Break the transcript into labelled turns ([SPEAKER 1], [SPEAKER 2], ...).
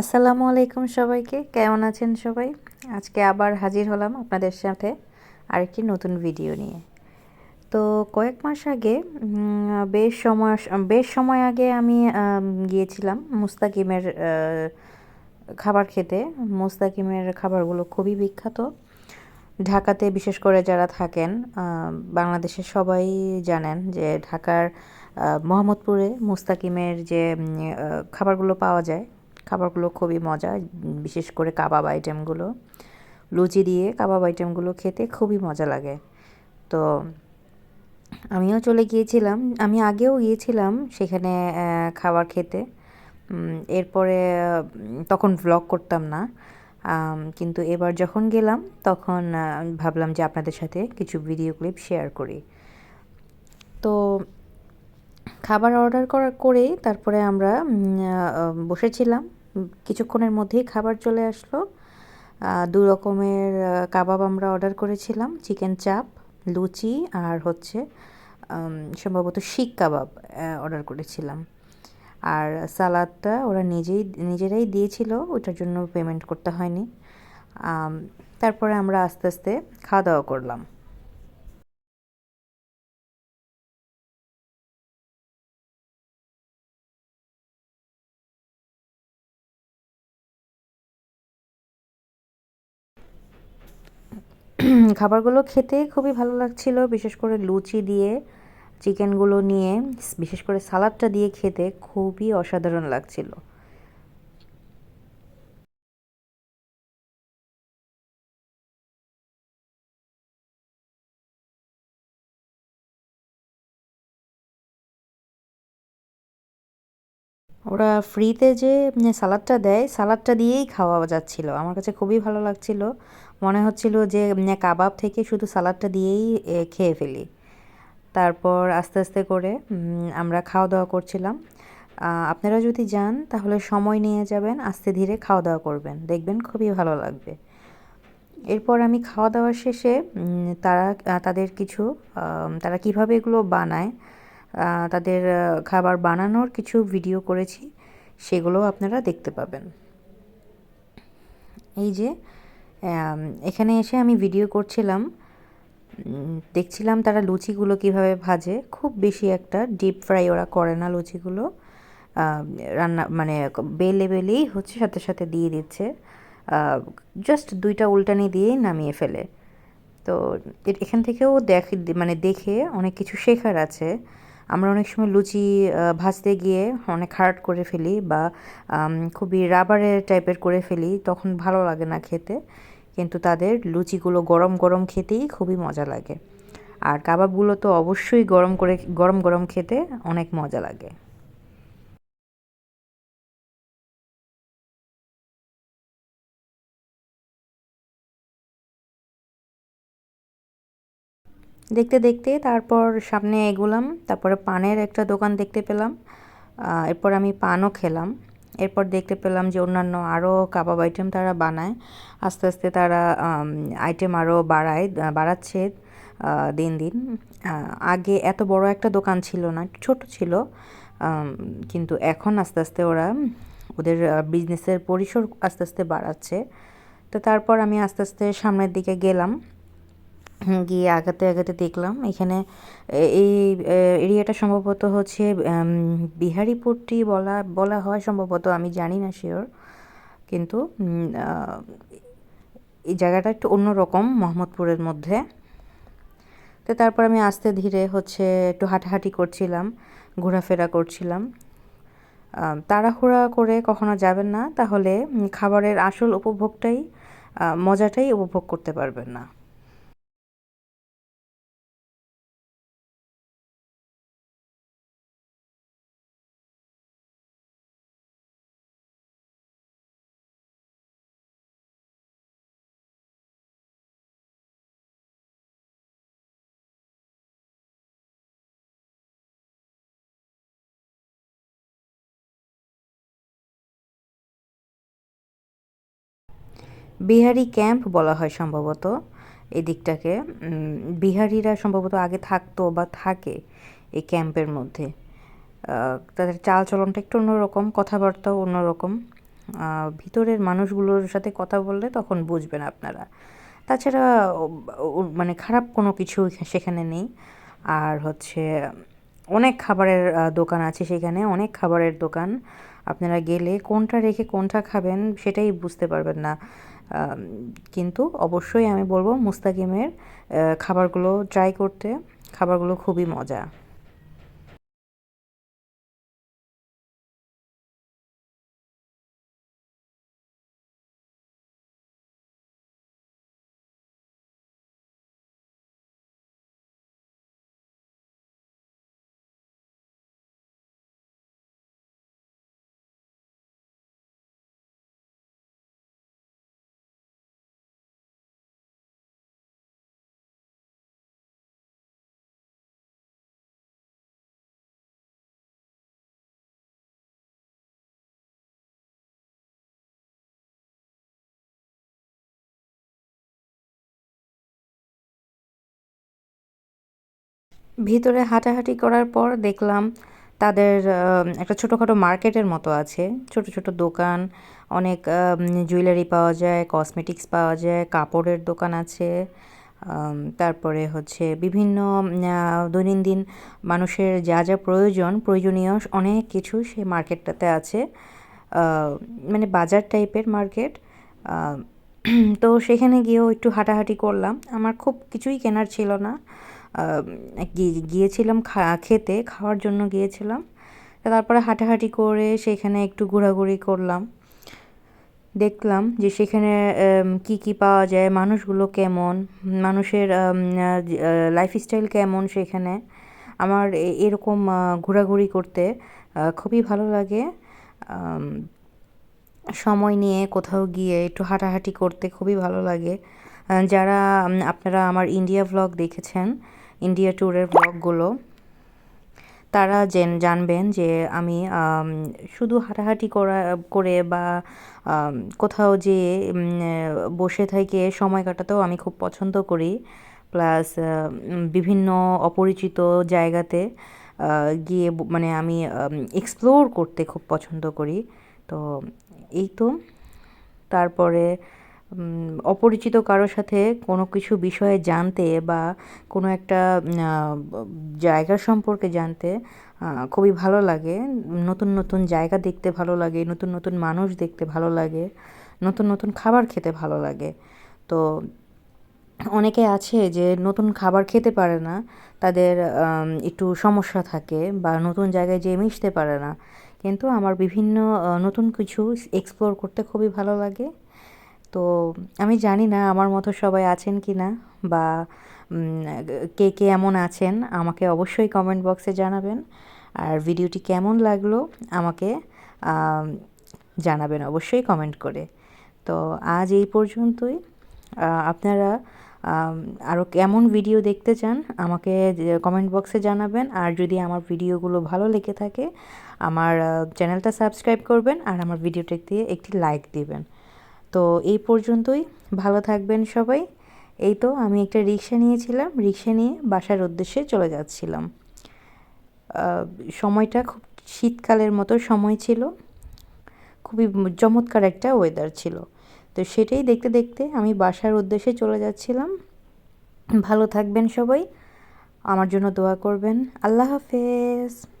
[SPEAKER 1] আসসালামু আলাইকুম সবাইকে। কেমন আছেন সবাই? আজকে আবার হাজির হলাম আপনাদের সাথে আরেকটি নতুন ভিডিও নিয়ে। তো কয়েক মাস আগে বেশ সময় বেশ সময় আগে আমি গিয়েছিলাম মুস্তাকিমের খাবার খেতে। মুস্তাকিমের খাবারগুলো খুবই বিখ্যাত। ঢাকাতে বিশেষ করে যারা থাকেন বাংলাদেশের সবাই জানেন যে ঢাকার মোহাম্মদপুরে মুস্তাকিমের যে খাবারগুলো পাওয়া যায় খাবারগুলো খুবই মজা, বিশেষ করে কাবাব আইটেমগুলো। লুচি দিয়ে কাবাব আইটেমগুলো খেতে খুবই মজা লাগে। তো আমিও চলে গিয়েছিলাম, আমি আগেও গিয়েছিলাম সেখানে খাবার খেতে। এরপরে তখন ভ্লগ করতাম না। কিন্তু এবার যখন গেলাম, তখন ভাবলাম যে আপনাদের সাথে কিছু ভিডিও ক্লিপ শেয়ার করি। তো খাবার অর্ডার করার করেই তারপরে আমরা বসেছিলাম। কিছুক্ষণের মধ্যেই খাবার চলে আসলো। দু রকমের কাবাব আমরা অর্ডার করেছিলাম। চিকেন চাপ, লুচি আর হচ্ছে সম্ভবত শিক কাবাব অর্ডার করেছিলাম। আর সালাদটা ওরা নিজেই, নিজেরাই দিয়েছিল ওটার জন্য পেমেন্ট করতে হয়নি। তারপরে আমরা আস্তে আস্তে খাওয়া দাওয়া করলাম। খাবারগুলো খেতে খুবই ভালো লাগছিল, বিশেষ করে লুচি দিয়ে, চিকেনগুলো নিয়ে, বিশেষ করে সালাদটা দিয়ে খেতে খুবই অসাধারণ লাগছিল। ওরা ফ্রিতে যে সালাদটা দেয়, সালাদটা দিয়েই খাওয়া যাচ্ছিল। আমার কাছে খুবই ভালো লাগছিল। মনে হচ্ছিল যে কাবাব থেকে শুধু সালাদটা দিয়েই খেয়ে ফেলি। তারপর আস্তে আস্তে করে আমরা খাওয়া দাওয়া করছিলাম আপনারা যদি যান, তাহলে সময় নিয়ে যাবেন, আস্তে ধীরে খাওয়া দাওয়া করবেন। দেখবেন খুবই ভালো লাগবে। এরপর আমি খাওয়া দাওয়া শেষে তারা, তাদের কিছু তারা কীভাবে এগুলো বানায় তাদের খাবার বানানোর কিছু ভিডিও করেছি, সেগুলো আপনারা দেখতে পাবেন। এই যে এখানে এসে আমি ভিডিও করছিলাম দেখছিলাম তারা লুচিগুলো কীভাবে ভাজে, খুব বেশি একটা ডিপ ফ্রাই ওরা করে না লুচিগুলো। রান্না মানে বেলে বেলেই হচ্ছে, সাথে সাথে দিয়ে দিচ্ছে। জাস্ট দুইটা উল্টানি দিয়েই নামিয়ে ফেলে। তো এখান থেকেও দেখ মানে দেখে অনেক কিছু শেখার আছে। আমরা অনেক সময় লুচি ভাজতে গিয়ে অনেক হার্ড করে ফেলি বা খুবই রাবারের টাইপের করে ফেলি, তখন ভালো লাগে না খেতে। কিন্তু তাদের লুচিগুলো গরম গরম খেতেই খুবই মজা লাগে। আর কাবাবগুলো তো অবশ্যই গরম করে, গরম গরম খেতে অনেক মজা লাগে। দেখতে দেখতে তারপর সামনে এগোলাম, তারপরে পানের একটা দোকান দেখতে পেলাম। এরপর আমি পানও খেলাম। এরপর দেখতে পেলাম যে অন্যান্য আরও কাবাব আইটেম তারা বানায়। আস্তে আস্তে তারা আইটেম আরও বাড়ায় বাড়াচ্ছে দিন দিন। আগে এত বড় একটা দোকান ছিল না, ছোট ছিল কিন্তু এখন আস্তে আস্তে ওরা ওদের বিজনেসের পরিসর আস্তে আস্তে বাড়াচ্ছে। তো তারপর আমি আস্তে আস্তে সামনের দিকে গেলাম। গিয়ে আগাতে আগাতে দেখলাম। এখানে এই এরিয়াটা সম্ভবত হচ্ছে বিহারিপুরটি বলা বলা হয় সম্ভবত, আমি জানি না শিওর কিন্তু এই জায়গাটা একটু অন্যরকম মোহাম্মদপুরের মধ্যে। তো তারপর আমি আস্তে ধীরে হচ্ছে একটু হাঁটাহাঁটি করছিলাম, ঘোরাফেরা করছিলাম। তাড়াহুড়া করে কখনো যাবেন না, তাহলে খাবারের আসল উপভোগটাই মজাটাই উপভোগ করতে পারবেন না। বিহারি ক্যাম্প বলা হয় সম্ভবত এদিকটাকে বিহারিরা সম্ভবত আগে থাকতো বা থাকে এই ক্যাম্পের মধ্যে। তাদের চালচলনটা একটু অন্যরকম, কথাবার্তাও অন্যরকম। ভিতরের মানুষগুলোর সাথে কথা বললে তখন বুঝবেন আপনারা। তাছাড়া মানে খারাপ কোনো কিছু সেখানে নেই। আর হচ্ছে অনেক খাবারের দোকান আছে সেখানে, অনেক খাবারের দোকান। আপনারা গেলে কোনটা রেখে কোনটা খাবেন সেটাই বুঝতে পারবেন না। কিন্তু অবশ্যই আমি বলব মুস্তাকিমের খাবারগুলো ট্রাই করতে খাবারগুলো খুবই মজা। ভিতরে হাঁটাহাঁটি করার পর দেখলাম তাদের একটা ছোটোখাটো মার্কেটের মতো আছে। ছোট ছোট দোকান, অনেক জুয়েলারি পাওয়া যায়, কসমেটিক্স পাওয়া যায়, কাপড়ের দোকান আছে তারপরে হচ্ছে বিভিন্ন দৈনন্দিন মানুষের যা যা প্রয়োজন, প্রয়োজনীয় অনেক কিছু সেই মার্কেটটাতে আছে। মানে বাজার টাইপের মার্কেট। তো সেখানে গিয়েও একটু হাঁটাহাঁটি করলাম। আমার খুব কিছুই কেনার ছিল না। গিয়েছিলাম খেতে, খাওয়ার জন্য গিয়েছিলাম। তারপরে হাঁটাহাঁটি করে সেখানে একটু ঘোরাঘুরি করলাম। দেখলাম যে সেখানে কি কি পাওয়া যায়, মানুষগুলো কেমন, মানুষের লাইফস্টাইল কেমন সেখানে। আমার এরকম ঘোরাঘুরি করতে খুবই ভালো লাগে। সময় নিয়ে কোথাও গিয়ে একটু হাঁটাহাঁটি করতে খুবই ভালো লাগে। যারা আপনারা আমার ইন্ডিয়া ভ্লগ দেখেছেন ইন্ডিয়া ট্যুরের ব্লগগুলো তারা জেন, জানবেন যে আমি শুধু হাঁটাহাঁটি করা, করে বা কোথাও যে বসে থেকে সময় কাটাতেও আমি খুব পছন্দ করি। প্লাস বিভিন্ন অপরিচিত জায়গাতে গিয়ে মানে আমি এক্সপ্লোর করতে খুব পছন্দ করি। তো, এই তো। তারপরে অপরিচিত কারোর সাথে কোনো কিছু বিষয়ে জানতে বা কোনো একটা জায়গা সম্পর্কে জানতে খুবই ভালো লাগে। নতুন নতুন জায়গা দেখতে ভালো লাগে, নতুন নতুন মানুষ দেখতে ভালো লাগে, নতুন নতুন খাবার খেতে ভালো লাগে। তো অনেকে আছে যে নতুন খাবার খেতে পারে না, তাদের একটু সমস্যা থাকে বা নতুন জায়গায় যেয়ে মিশতে পারে না। কিন্তু আমার বিভিন্ন নতুন কিছু এক্সপ্লোর করতে খুবই ভালো লাগে। তো আমি জানি না আমার মতো সবাই আছেন কি না বা কে কে এমন আছেন, আমাকে অবশ্যই কমেন্ট বক্সে জানাবেন। আর ভিডিওটি কেমন লাগল আমাকে জানাবেন অবশ্যই কমেন্ট করে। তো আজ এই পর্যন্তই। আপনারা আরও কেমন ভিডিও দেখতে চান, আমাকে কমেন্ট বক্সে জানাবেন। আর যদি আমার ভিডিওগুলো ভালো লেগে থাকে, আমার চ্যানেলটা সাবস্ক্রাইব করবেন। আর আমার ভিডিওটা দিয়ে একটি লাইক দিবেন। তো এই পর্যন্তই। ভালো থাকবেন সবাই। এই তো আমি একটা রিক্সা নিয়েছিলাম। রিক্সা নিয়ে বাসার উদ্দেশ্যে চলে যাচ্ছিলাম। সময়টা খুব শীতকালের মতো সময় ছিল। খুবই চমৎকার একটা ওয়েদার ছিল। তো সেটাই দেখতে দেখতে আমি বাসার উদ্দেশ্যে চলে যাচ্ছিলাম। ভালো থাকবেন সবাই। আমার জন্য দোয়া করবেন। আল্লাহ হাফেজ।